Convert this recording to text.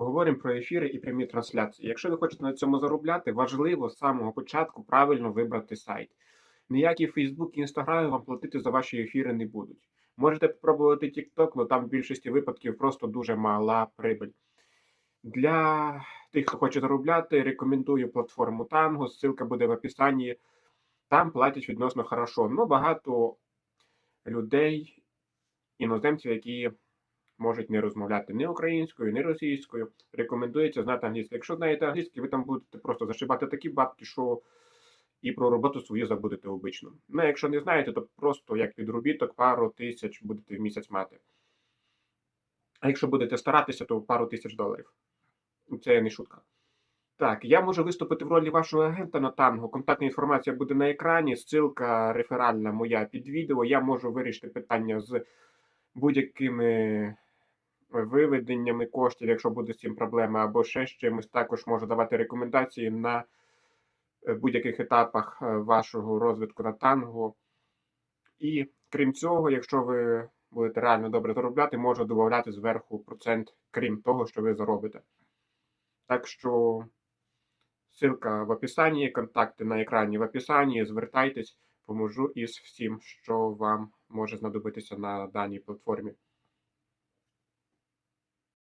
Поговоримо про ефіри і прямі трансляції. Якщо ви хочете на цьому заробляти, важливо з самого початку правильно вибрати сайт. Ніякі Facebook і Instagram вам платити за ваші ефіри не будуть. Можете спробувати TikTok, але там в більшості випадків просто дуже мала прибиль. Для тих, хто хоче заробляти, рекомендую платформу Tango, ссылка буде в описанні. Там платять відносно хорошо. Ну, багато людей, іноземців, які можуть не розмовляти ні українською, ні російською. Рекомендується знати англійську. Якщо знаєте англійську, ви там будете просто зашибати такі бабки, що і про роботу свою забудете обично. Ну, якщо не знаєте, то просто як підробіток пару тисяч будете в місяць мати. А якщо будете старатися, то пару тисяч доларів. Це не шутка. Так, я можу виступити в ролі вашого агента на танго. Контактна інформація буде на екрані, ссылка реферальна моя під відео. Я можу вирішити питання з будь-якими виведеннями коштів, якщо буде з цим проблема, або ще з чимось. Також можу давати рекомендації на е, будь-яких етапах е, вашого розвитку на танго. І крім цього, якщо ви будете реально добре заробляти, можу додати зверху процент, крім того, що ви заробите. Так що ссылка в описанні, контакти на екрані в описанні, звертайтесь, поможу із всім, що вам може знадобитися на даній платформі.